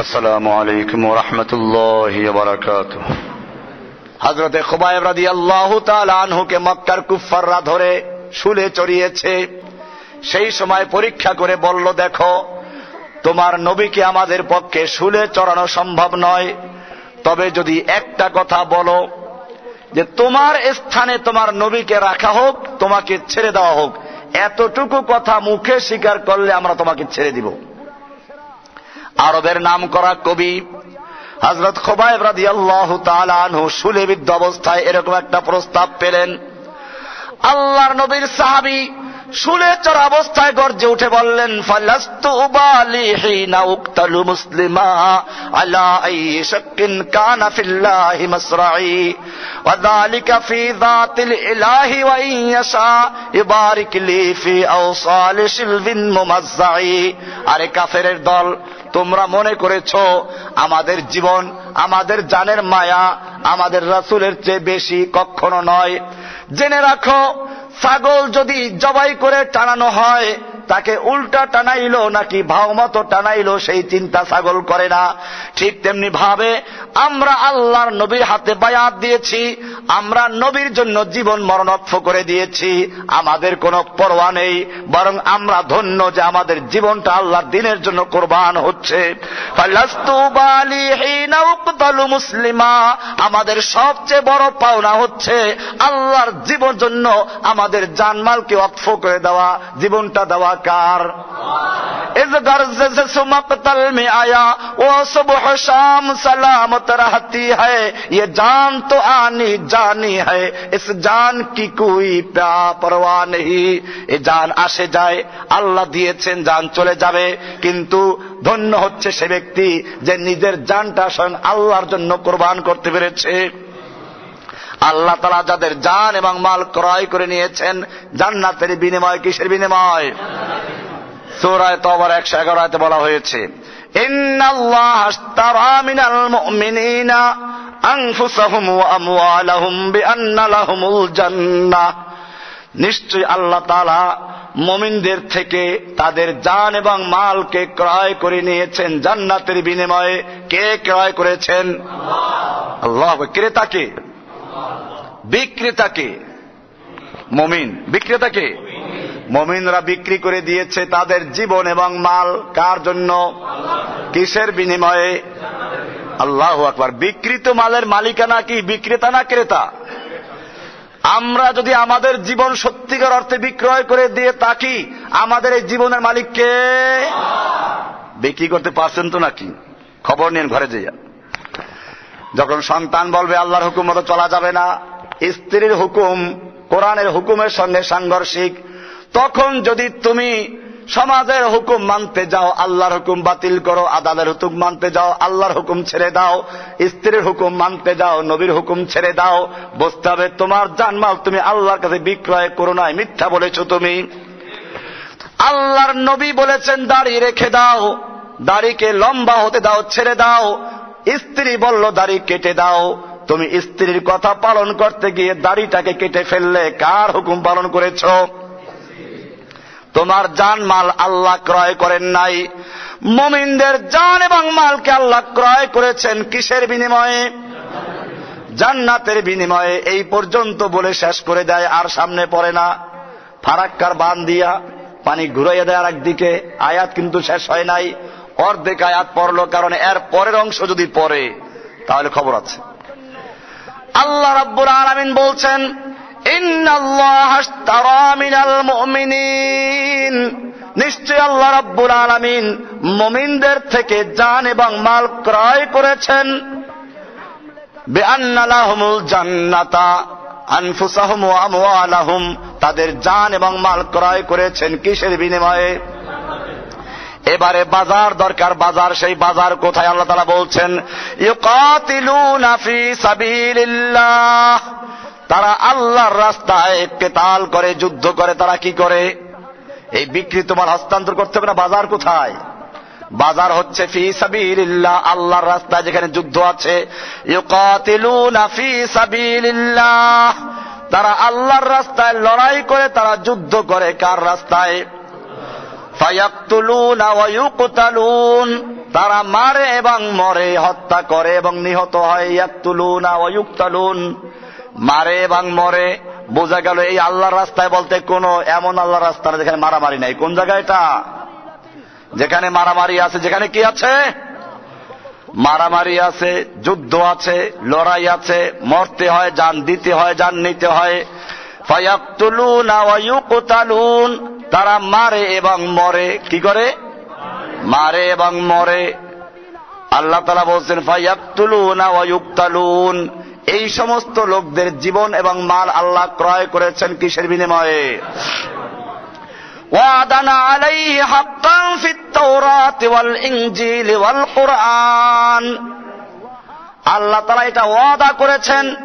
السلام عليكم ورحمة الله وبركاته হজরতে খুবাইব রাদি আল্লাহ আনহুকে মক্কার কুফাররা ধরে শুলে চড়িয়েছে সেই সময় পরীক্ষা করে বলল দেখো তোমার নবীকে আমাদের পক্ষে শুলে চড়ানো সম্ভব নয় তবে যদি একটা কথা বলো যে তোমার স্থানে তোমার নবীকে রাখা হোক তোমাকে ছেড়ে দেওয়া হোক এতটুকু কথা মুখে স্বীকার করলে আমরা তোমাকে ছেড়ে দিব আরবের নাম করা কবি হজরত খোবাইব রাদি আল্লাহ আনহু সুলেবিদ্ধ অবস্থায় এরকম একটা প্রস্তাব পেলেন। আল্লাহর নবীর সাহাবি শুলে চড়া অবস্থায় গর্জে উঠে বললেন মুসলিমা আলা কানা ফিল্লাহি মাসরাই ওয়া যালিকা ফি যাতিল ইলাহি ওয়া ইয়াশা ইবারিক লি ফি আওসাল শিলবিন মুমাজ্জাই। আরে কাফেরের দল তোমরা মনে করেছ, আমাদের জীবন, আমাদের জানের মায়া, আমাদের রাসুলের চেয়ে বেশি কখনো নয়। জেনে রাখো, ছাগল যদি জবাই করে টানানো হয় তাকে উল্টা টানাইলো নাকি ভাওমতো টানাইলো সেই চিন্তা ছাগল করে না। ঠিক তেমনি ভাবে আমরা আল্লাহর নবীর হাতে বায়াত দিয়েছি, আমরা নবীর জন্য জীবন মরণত্ব করে দিয়েছি, আমাদের কোনো পরোয়া নেই, বরং আমরা ধন্য যে আমাদের জীবনটা আল্লাহর দিনের জন্য কোরবান হচ্ছে। মুসলিমা, আমাদের সবচেয়ে বড় পাওনা হচ্ছে আল্লাহর জীবন জন্য আমাদের জানমালকে অক্ষ করে দেওয়া, জীবনটা দেওয়া কার इस गर्ज से सुमकतल में आया वो सुबह शाम सलामत रहती है ये जान तो आनी जानी है इस जान की कोई प्या परवाह नहीं এ জান আসে যায় আল্লাহ দিয়েছেন জান চলে যাবে কিন্তু ধন্য হচ্ছে সে ব্যক্তি যে নিজের জানটা স্বয়ং আল্লাহর জন্য কোরবান করতে পেরেছে আল্লাহ তালা যাদের জান এবং মাল ক্রয় করে নিয়েছেন, জান্নাতের বিনিময় কিসের বিনিময়? সৌরায় তবর একশো এগারোতে বলা হয়েছে নিশ্চয় আল্লাহ তালা মমিনদের থেকে তাদের জান এবং মালকে ক্রয় করে নিয়েছেন, জান্নাতের বিনিময়ে কে ক্রয় করেছেন? আল্লাহ। ক্রেতাকে বিক্রেতাকে, মমিন, বিক্রেতাকে, মমিনরা বিক্রি করে দিয়েছে তাদের জীবন এবং মাল, কার জন্য? কিসের বিনিময়ে? আল্লাহ আকবার। বিকৃত মালের মালিকানা কি? বিক্রেতা না ক্রেতা? আমরা যদি আমাদের জীবন সত্যিকার অর্থে বিক্রয় করে দিয়ে থাকি, আমাদের এই জীবনের মালিককে বিক্রি করতে পারছেন তো নাকি? খবর নিন ঘরে যাইয়া। যখন সন্তান বলবে, আল্লাহর হুকুম মতো চলা যাবে না। স্ত্রীর হুকুম, কোরআনের হুকুমের সঙ্গে সাংঘর্ষিক। তখন যদি তুমি সমাজের হুকুম মানতে যাও, আল্লাহর হুকুম বাতিল করো, আদালের হুকুম মানতে যাও, আল্লাহর হুকুম ছেড়ে দাও, স্ত্রীর হুকুম মানতে যাও, নবীর হুকুম ছেড়ে দাও, বুঝতে হবে তোমার জানমাল তুমি আল্লাহর কাছে বিক্রয় করো নাই, মিথ্যা বলেছ তুমি। আল্লাহর নবী বলেছেন, দাড়ি রেখে দাও, দাড়িকে লম্বা হতে দাও, ছেড়ে দাও। স্ত্রী বলল, দাড়ি কেটে দাও। তুমি স্ত্রীর কথা পালন করতে গিয়ে দাড়িটাকে কেটে ফেললে কার হুকুম পালন করেছ? তোমার জান মাল আল্লাহ ক্রয় করেন নাই। মমিনদের জান এবং মালকে আল্লাহ ক্রয় করেছেন কিসের বিনিময়ে? জান্নাতের বিনিময়ে। এই পর্যন্ত বলে শেষ করে দেয়, আর সামনে পড়ে না। ফারাক্কার বান দিয়া পানি ঘুরাইয়া দেয় আর একদিকে আয়াত কিন্তু শেষ হয় নাই। অর্ধেক আয়াত পড়ল, কারণ এর পরের অংশ যদি পড়ে, তাহলে খবর আছে। আল্লাহ রাব্বুল আলামিন বলছেন নিশ্চয় আল্লাহ রাব্বুল আলামিন মমিনদের থেকে জান এবং মাল ক্রয় করেছেন। বেআন্নালাহুমুল জান্নাতা, আনফুসাহুম তাদের জান এবং মাল ক্রয় করেছেন কিসের বিনিময়ে? এবারে বাজার দরকার, বাজার, সেই বাজার কোথায়? আল্লাহ তালা বলছেন তারা আল্লাহর রাস্তায় কেতাল করে, যুদ্ধ করে, তারা কি করে? এই বিক্রি তোমার হস্তান্তর করতে হবে না, বাজার কোথায়? বাজার হচ্ছে ফি সাবিলিল্লাহ, আল্লাহর রাস্তায় যেখানে যুদ্ধ আছে। ইউকাতিলুনা ফি সাবিলিল্লাহ। তারা আল্লাহর রাস্তায় লড়াই করে, তারা যুদ্ধ করে। কার রাস্তায়? তারা মারে এবং মরে, হত্যা করে এবং নিহত হয়। মারে এবং মরে। বোঝা গেল এই আল্লাহর রাস্তায় বলতে কোন এমন আল্লাহর রাস্তা যেখানে মারামারি নাই। কোন জায়গায় এটা? যেখানে মারামারি আছে, যেখানে কি আছে? মারামারি আছে, যুদ্ধ আছে, লড়াই আছে, মরতে হয়, যান দিতে হয়, যান নিতে হয়। তারা মারে এবং মরে। কি করে? মারে এবং মরে। আল্লাহ তালা বলছেন ফাইয়াকুন এই সমস্ত লোকদের জীবন এবং মাল আল্লাহ ক্রয় করেছেন কিসের বিনিময়ে? ওয়াদানা আলাই হাক্কাম ফিত তাওরাত ওয়াল ইনজিল আল্লাহ তারা এটা ওয়াদা করেছেন,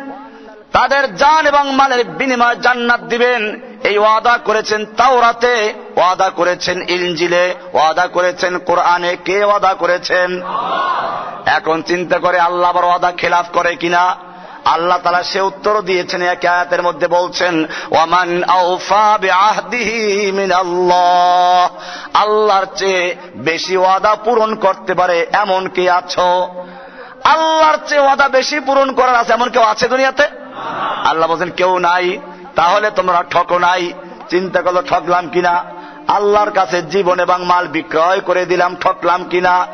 তাদের জান এবং মালের বিনিময় জান্নাত দিবেন। এই ওয়াদা করেছেন তাওরাতে, ওয়াদা করেছেন ইনজিলে, ওয়াদা করেছেন কোরআনে। কে ওয়াদা করেছেন? এখন চিন্তা করে আল্লাহ আবার ওয়াদা খেলাফ করে কিনা? আল্লাহ তালা সে উত্তর দিয়েছেন এক আয়াতের মধ্যে বলছেন মিনাল্লাহ আল্লাহর চেয়ে বেশি ওয়াদা পূরণ করতে পারে এমন কি আছো? আল্লাহর চেয়ে ওয়াদা বেশি পূরণ করার আছে এমন কেউ আছে দুনিয়াতে? আল্লাহ বলছেন, কেউ নাই, তাহলে তোমরা ঠকো নাই, চিন্তা করল ঠকলাম কিনা? আল্লাহর কাছে জীবন এবং মাল বিক্রয় করে দিলাম, ঠকলাম কিনা?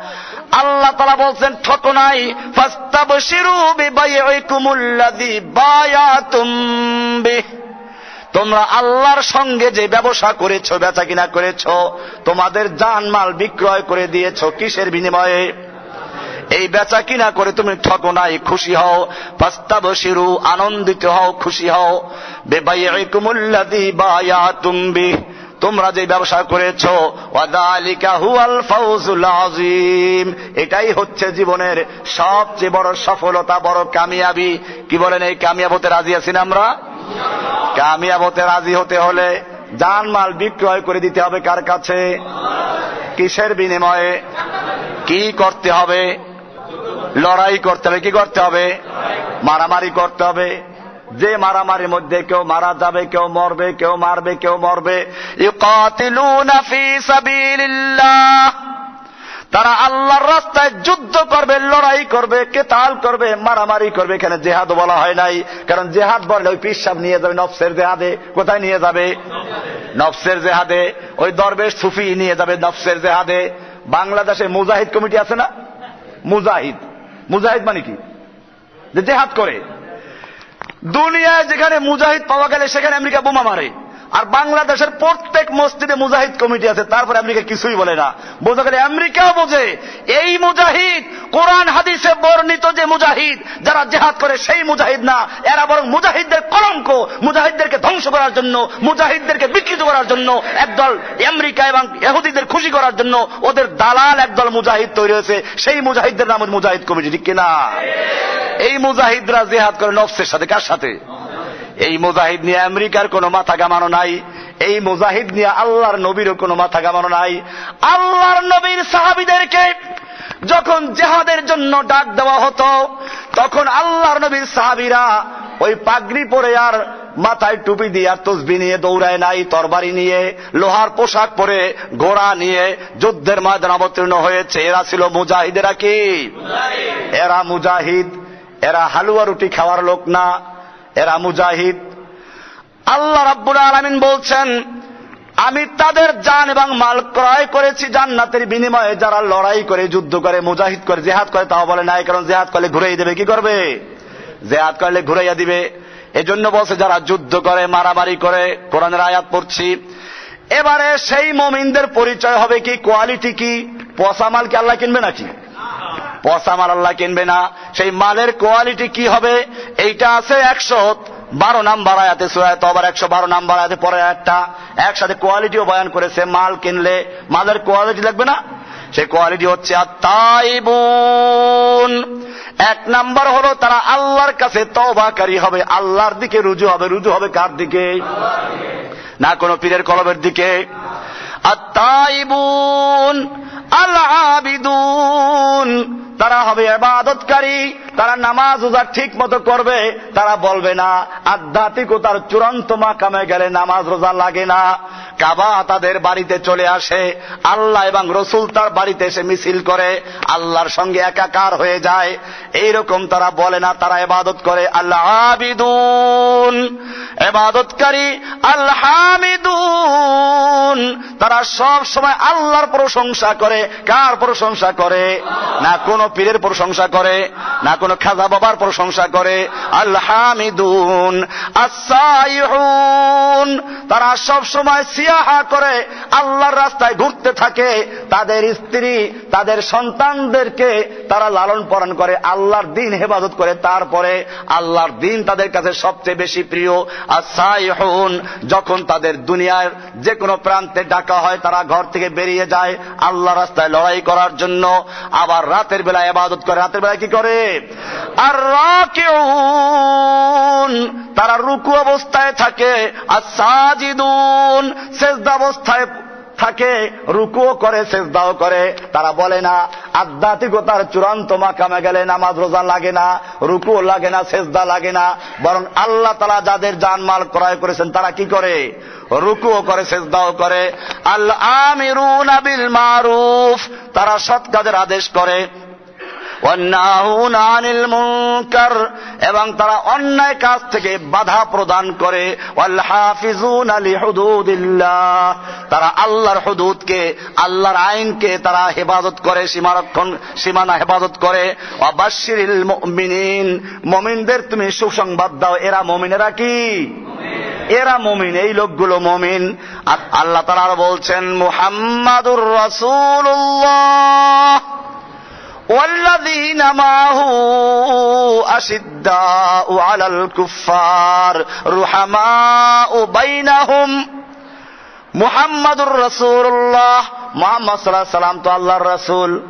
আল্লাহ তালা বলছেন ঠকো নাই। ফাস্তাবশিরু বিবাইকুমুল্লাযী বায়াতুম বিহ। তোমরা আল্লাহর সঙ্গে যে ব্যবসা করেছ বেচা কিনা করেছ, তোমাদের জান মাল বিক্রয় করে দিয়েছ কিসের বিনিময়ে? এই বেচা কিনা করে তুমি ঠকো নাই, খুশি হও। ফাস্তাবশিরু, আনন্দিত হও, খুশি হও। বেবাইকুমুল্লাযী বায়াতুম বিহ। তোমরা যে ব্যবসা করেছ এটাই হচ্ছে জীবনের সবচেয়ে বড় সফলতা, বড় কামিয়াবি। কি বলেন এই কামিয়াব হতে রাজি আছেন আমরা? কামিয়াব হতে রাজি হতে হলে জানমাল বিক্রয় করে দিতে হবে কার কাছে? কিসের বিনিময়ে? কি করতে হবে? লড়াই করতে হবে, কি করতে হবে? মারামারি করতে হবে। যে মারামারির মধ্যে কেউ মারা যাবে, কেউ মরবে, কেউ মারবে, কেউ মরবে। তারা আল্লাহর রাস্তায় যুদ্ধ করবে, লড়াই করবে, কেতাল করবে, মারামারি করবে। এখানে জেহাদ বলা হয় নাই। কারণ জেহাদ বললে ওই পিসাব নিয়ে যাবে, নফসের জেহাদে। কোথায় নিয়ে যাবে? নফসের জেহাদে। ওই দরবেশ সুফি নিয়ে যাবে নফসের জেহাদে। বাংলাদেশে মুজাহিদ কমিটি আছে না? মুজাহিদ। মুজাহিদ মানে কি? যে জেহাদ করে। দুনিয়ায় যেখানে মুজাহিদ পাওয়া গেলে সেখানে আমেরিকা বোমা মারে। আর বাংলাদেশের প্রত্যেক মসজিদে মুজাহিদ কমিটি আছে, তারপরে আমেরিকা কিছুই বলে না। বোঝা গেলে আমেরিকাও বোঝে, এই মুজাহিদ কোরআন হাদিসে বর্ণিত যে মুজাহিদ, যারা জেহাদ করে সেই মুজাহিদ না। এরা বরং মুজাহিদদের কলঙ্ক, মুজাহিদদেরকে ধ্বংস করার জন্য, মুজাহিদদেরকে বিকৃত করার জন্য, একদল আমেরিকা এবং এহুদিদের খুশি করার জন্য ওদের দালাল একদল মুজাহিদ তৈরি হয়েছে। সেই মুজাহিদদের নাম মুজাহিদ কমিটি, ঠিক কিনা? এই মুজাহিদরা জেহাদ করে নফসের সাথে কার সাথে? এই মুজাহিদ নিয়ে আমেরিকার কোনো মাথা গামানো নাই। এই মুজাহিদ নিয়ে আল্লাহর নবীরও কোনো মাথা গামানো নাই। আল্লাহর নবীর সাহাবিদেরকে যখন জেহাদের জন্য ডাক দেওয়া হতো, তখন আল্লাহর নবীর সাহাবিরা ওই পাগড়ি পরে আর মাথায় টুপি দিয়ে আর তসবি নিয়ে দৌড়ায় নাই, তরবারি নিয়ে, লোহার পোশাক পরে ঘোড়া নিয়ে যুদ্ধের ময়দান অবতীর্ণ হয়েছে। এরা ছিল মুজাহিদেরা কি? এরা মুজাহিদ। এরা হালুয়া রুটি খাওয়ার লোক না, এরা মুজাহিদ। আল্লাহ রাব্বুল আলামিন বলছেন, আমি তাদের জান এবং মাল ক্রয় করেছি জান্নাতের বিনিময়ে, যারা লড়াই করে, যুদ্ধ করে, মুজাহিদ করে, জেহাদ করে, তাও বলে নাই, কারণ জেহাদ করলে ঘুরাই দেবে, কি করবে? জেহাদ করলে ঘুরাইয়া দিবে। এজন্য বলছে, যারা যুদ্ধ করে, মারামারি করে, কোরআনের আয়াত পড়ছি। এবারে সেই মমিনদের পরিচয় হবে কি, কোয়ালিটি কি, পচা মাল কি আল্লাহ কিনবে নাকি? পচা মাল আল্লাহ কিনবে না। সেই মালের কোয়ালিটি কি হবে? এইটা আছে একশো বারো নাম্বার আয়াতে, সুরায় আবার একশো বারো নাম্বার আয়াতে পরে একটা একসাথে কোয়ালিটিও বয়ান করেছে, মাল কিনলে মালের কোয়ালিটি লাগবে না? সেই কোয়ালিটি হচ্ছে আর আত্মাইবুন এক নাম্বার হলো তারা আল্লাহর কাছে তবাকারী হবে, আল্লাহর দিকে রুজু হবে। রুজু হবে কার দিকে? না কোনো পীরের কলবের দিকে। আত্মাইবুন আল আবিদুন তারা হবে এবাদতকারী তারা নামাজ উজা ঠিক মতো করবে, তারা বলবে না, আধ্যাত্মিকতার চূড়ান্ত মাকামে গেলে নামাজ রোজা লাগে না। কাবা তাদের বাড়িতে চলে আসে, আল্লাহ এবং রসুল তার বাড়িতে এসে মিছিল করে, আল্লাহর সঙ্গে একাকার হয়ে যায়। এইরকম তারা বলে না, তারা এবাদত করে আল্লাহ আবিদুন এবাদতকারী আল্লাহ তারা সব সময় আল্লাহর প্রশংসা করে, কার প্রশংসা করে? না কোনো পীরের প্রশংসা করে, না কোনো খাজা বাবার প্রশংসা করে। আল্লাহামিদুন আসাইহুন তারা সব সময় সিয়াহা করে, আল্লাহর রাস্তায় ঘুরতে থাকে। তাদের স্ত্রী, তাদের সন্তানদেরকে তারা লালন পালন করে, আল্লাহর দিন হেফাজত করে। তারপরে আল্লাহর দিন তাদের কাছে সবচেয়ে বেশি প্রিয়। আসাইহুন যখন তাদের দুনিয়ার যে কোনো প্রান্তে ডাকা হয়, তারা ঘর থেকে বেরিয়ে যায় আল্লাহ রাস্তায় লড়াই করার জন্য। আবার রাতের বেলায় এবাদত করে, রাতের বেলায় কি করে? আর তারা রুকু অবস্থায় থাকে আর সাজিদুন সেজদা অবস্থায় থাকে, রুকুও করে, সেজদাও করে। তারা বলে না, আধ্যাত্মিকতার চূড়ান্ত মাকামে গেলে নামাজ রোজা লাগে না, রুকুও লাগে না, সেজদা লাগে না, বরং আল্লাহ তালা যাদের জানমাল ক্রয় করেছেন, তারা কি করে? রুকুও করে, সেজদাও করে। আল্লাহ আমিরুন বিল মারুফ, তারা সৎ কাজের আদেশ করে। আনিল মুনকার এবং তারা অন্যায় কাজ থেকে বাধা প্রদান করে। হাফিজুনা লিহুদুদিল্লাহ তারা আল্লাহর হুদুদকে আল্লাহর আইনকে তারা হেফাজত করে সীমারক্ষণ সীমানা হেফাজত করে। মুমিনদের তুমি সুসংবাদ দাও এরা মুমিনেরা কি? এরা মমিন এই লোকগুলো মমিন। আর আল্লাহ তারা বলছেন মুহাম্মাদুর রাসূলুল্লাহ। والذين معه أشداء على الكفار رحماء بينهم মুহাম্মাদুর রসুল্লাহ মোহাম্মদ সাল্লাহ সাল্লাম তো আল্লাহর রসুল।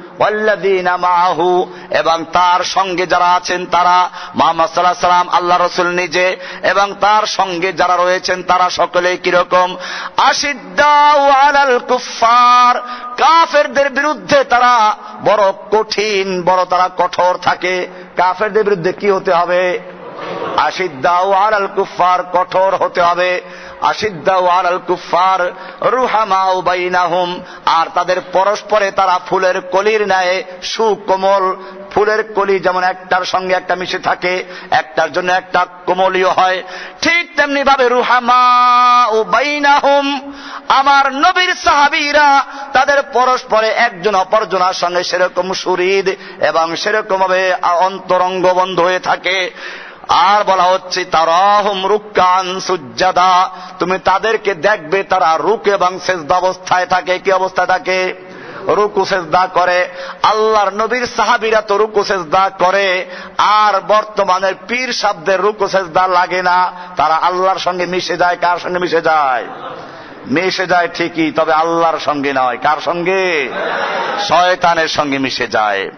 মাহু এবং তার সঙ্গে যারা আছেন তারা। মোহাম্মদ সাল্লাহ সাল্লাম আল্লাহ রসুল নিজে। এবং তার সঙ্গে যারা রয়েছেন তারা সকলে কীরকম? কুফার কাফেরদের বিরুদ্ধে তারা বড় কঠিন, বড় তারা কঠোর থাকে। কাফেরদের বিরুদ্ধে কি হতে হবে? আশিদ্দাউ আল কুফার কঠোর হতে হবে। আশিদ্দাউ আল কুফার রুহামাউ বাইনাহুম, আর তাদের পরস্পরে তারা ফুলের কলির ন্যায় সুকোমল। ফুলের কলি যেমন একটার সঙ্গে একটা মিশে থাকে, একটার জন্য একটা কোমলীয় হয়। ঠিক তেমনি ভাবে রুহামা ও বাইনাহুম, আমার নবীর সাহাবীরা তাদের পরস্পরে একজন অপরজনের সঙ্গে সেরকম সুরিদ এবং সেরকম ভাবে অন্তরঙ্গ বন্ধ হয়ে থাকে। আর বলা হচ্ছে, তারাহম তুমি তাদেরকে দেখবে, তারা রুক এবং সেজদা অবস্থায় থাকে। কি অবস্থায় থাকে? রুকু, সেজদা করে। আল্লাহর নবীর সাহাবিরা তো রুকু, সেজদা করে। আর বর্তমানের পীর শব্দের রুকু, সেজদা লাগে না। তারা আল্লাহর সঙ্গে মিশে যায়। কার সঙ্গে মিশে যায়? মিশে যায় ঠিকই, তবে আল্লাহর সঙ্গে নয়। কার সঙ্গে? শয়তানের সঙ্গে মিশে যায়।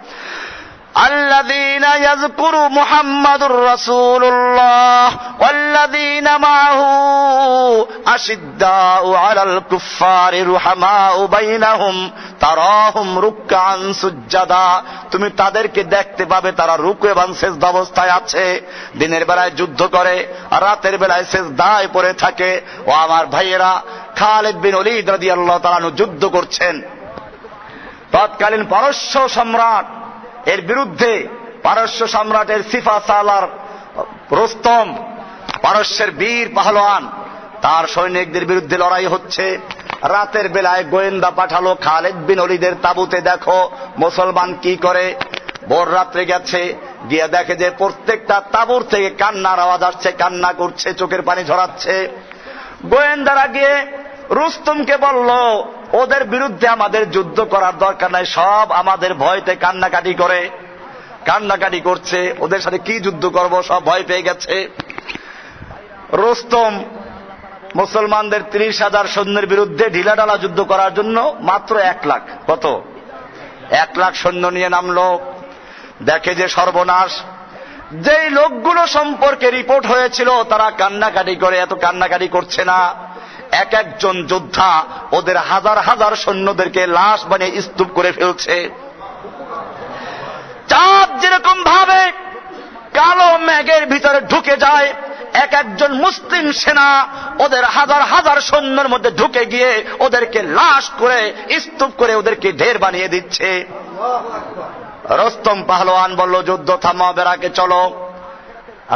الذين يذكر محمد رسول الله والذين معه أشداء على الكفار رحماء بينهم তারাহুম রুক্কান সুজ্জাদা তুমি তাদেরকে দেখতে পাবে তারা রুকু এবং শেষ অবস্থায় আছে দিনের বেলায় যুদ্ধ করে আর রাতের বেলায় শেষ দায় পড়ে থাকে ও আমার ভাইয়েরা খালেদ বিন অলিদ রাদিয়াল্লাহু তাআলা যুদ্ধ করছেন তৎকালীন পারস্য সম্রাট এর বিরুদ্ধে পারস্য সম্রাটের সিফা সালার রোস্তম, পারস্যের বীর পাহলোয়ান তার সৈনিকদের বিরুদ্ধে লড়াই হচ্ছে। রাতের বেলায় গোয়েন্দা পাঠালো খালেদ বিন অলিদের তাবুতে, দেখো মুসলমান কি করে? ভোর রাত্রে গেছে, গিয়ে দেখে যে প্রত্যেকটা তাবুর থেকে কান্নার আওয়াজ আসছে, কান্না করছে, চোখের পানি ঝরাচ্ছে। গোয়েন্দারা গিয়ে রুস্তমকে বলল, ওদের বিরুদ্ধে আমাদের যুদ্ধ করার দরকার নাই, সব আমাদের ভয়তে কান্নাকাটি করে। কান্নাকাটি করছে, ওদের সাথে কি যুদ্ধ করব, সব ভয় পেয়ে গেছে। রুস্তম মুসলমানদের ত্রিশ হাজার সৈন্যের বিরুদ্ধে ঢিলাঢালা যুদ্ধ করার জন্য মাত্র এক লাখ, কত? এক লাখ সৈন্য নিয়ে নামলো, দেখে যে সর্বনাশ। যেই লোকগুলো সম্পর্কে রিপোর্ট হয়েছিল, তারা কান্নাকাটি করে, এত কান্নাকাটি করছে না। এক একজন যোদ্ধা ওদের হাজার হাজার সৈন্যদেরকে লাশ বানিয়ে স্তূপ করে ফেলছে। চাঁদ যেরকম ভাবে কালো ম্যাগের ভিতরে ঢুকে যায়, এক একজন মুসলিম সেনা ওদের হাজার হাজার সৈন্যের মধ্যে ঢুকে গিয়ে ওদেরকে লাশ করে, স্তূপ করে ওদেরকে ঢের বানিয়ে দিচ্ছে। রস্তম পাহলোয়ান বলল, যুদ্ধ থামা বেড়াকে, চলো।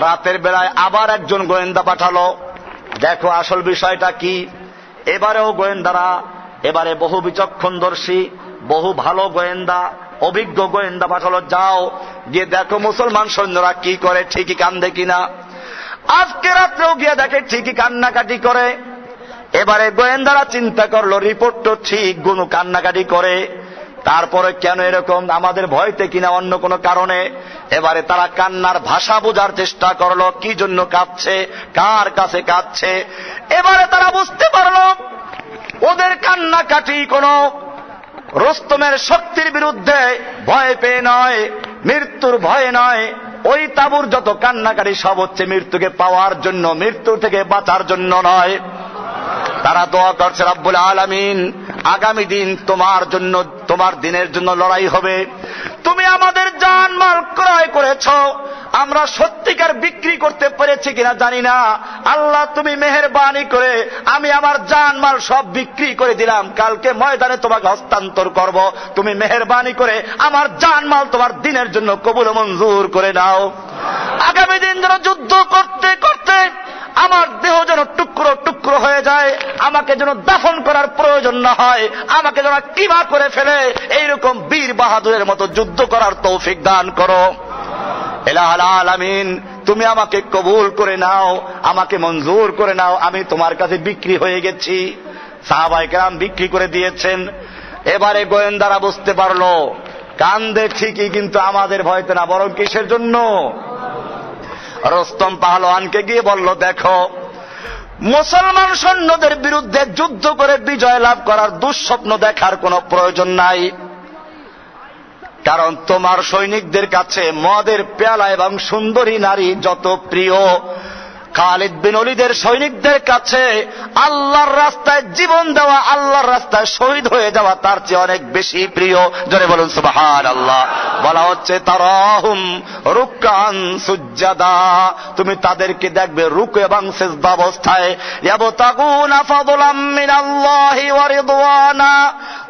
রাতের বেলায় আবার একজন গোয়েন্দা পাঠালো। দেখো আসল বিষয়টা কি? এবারেও গোয়েন্দারা, এবারে বহু বিচক্ষণদর্শী, বহু ভালো গোয়েন্দা, অভিজ্ঞ গোয়েন্দা পাঠালো, যাও, গিয়ে দেখো মুসলমান সৈন্যরা কি করে, ঠিকই কান্দে কিনা। আজকে রাত্রেও গিয়ে দেখে ঠিকই কান্নাকাটি করে। এবারে গোয়েন্দারা চিন্তা করল রিপোর্ট তো ঠিক গুনু কান্নাকাটি করে। তারপরে কেন এরকম? আমাদের ভয়তে কিনা অন্য কোনো কারণে? এবারে তারা কান্নার ভাষা বোঝার চেষ্টা করল, কি জন্য কাঁদছে, কার কাছে কাঁদছে? এবারে তারা বুঝতে পারল, ওদের কান্নাকাটি কোনো রোস্তমের শক্তির বিরুদ্ধে ভয় পেয়ে নয়, মৃত্যুর ভয়ে নয়। ওই তাবুর যত কান্নাকাটি সব হচ্ছে মৃত্যুকে পাওয়ার জন্য, মৃত্যু থেকে বাঁচার জন্য নয়। তারা দোয়া করছে রাব্বুল আলামিন। আগামী দিন তোমার জন্য, তোমার দিনের জন্য লড়াই হবে। তুমি আমাদের জান মাল ক্রয় করেছ। আমরা সত্যিকার বিক্রি করতে পেরেছি কিনা জানি না। আল্লাহ, তুমি মেহরবানি করে আমি আমার জান মাল সব বিক্রি করে দিলাম। কালকে ময়দানে তোমাকে হস্তান্তর করব। তুমি মেহরবানি করে আমার জান মাল তোমার দিনের জন্য কবুল মঞ্জুর করে নাও। আগামী দিন যেন যুদ্ধ করতে করতে আমার দেহ যেন টুকরো হয়ে যায়, আমাকে যেন দাফন করার প্রয়োজন না হয়, আমাকে যেন কিবা করে ফেলে, এইরকম বীর বাহাদুরের মতো যুদ্ধ করার তৌফিক দান করো। এলাহাল আলামিন, তুমি আমাকে কবুল করে নাও, আমাকে মঞ্জুর করে নাও, আমি তোমার কাছে বিক্রি হয়ে গেছি। সাহাবাইকেরাম বিক্রি করে দিয়েছেন। এবারে গোয়েন্দারা বুঝতে পারল, কান্দে ঠিকই কিন্তু আমাদের ভয়তে না, বরং কিসের জন্য? রস্তম পাহলোয়ানকে গিয়ে বলল, দেখো মুসলমান সৈন্যদের বিরুদ্ধে যুদ্ধ করে বিজয় লাভ করার দুঃস্বপ্ন দেখার কোনো প্রয়োজন নাই। কারণ তোমার সৈনিকদের কাছে মদের পেয়ালা এবং সুন্দরী নারী যত প্রিয় খালিদ বিন অলিদের সৈনিকদের কাছে আল্লাহর রাস্তায় জীবন দেওয়া, আল্লাহর রাস্তায় শহীদ হয়ে যাওয়া তার চেয়ে অনেক বেশি প্রিয়। জোরে বলুন সুবাহান আল্লাহ বলা হচ্ছে, তারাহুম রুকান সুজ্জাদা। তুমি তাদেরকে দেখবে রুক এবং সেজদা অবস্থায়।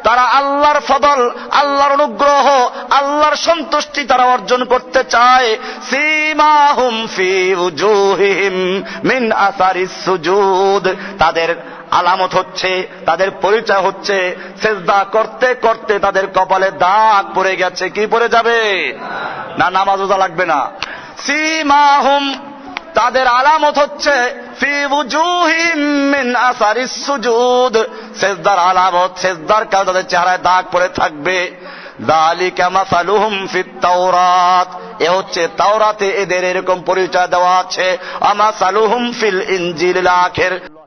তারা আল্লাহর ফদল, আল্লাহর অনুগ্রহ, আল্লাহর সন্তুষ্টি তারা অর্জন করতে চায়। সীমাহুম ফি উজুহিহিম। মিন আসারিস সুজুদ। তাদের আলামত হচ্ছে, তাদের পরিচয় হচ্ছে, সেজদা করতে করতে তাদের কপালে দাগ পড়ে গেছে। কি পড়ে যাবে? না, নামাজ ওজা লাগবে না। সীমাহুম, তাদের আলামত হচ্ছে সেজদার আলামত, সেজদার কারণে তাদের চেহারায় দাগ পড়ে থাকবে। এ হচ্ছে তাওরাতে এদের এরকম পরিচয় দেওয়া আছে। আমা সালুহুম ফিল ইঞ্জিল আখের।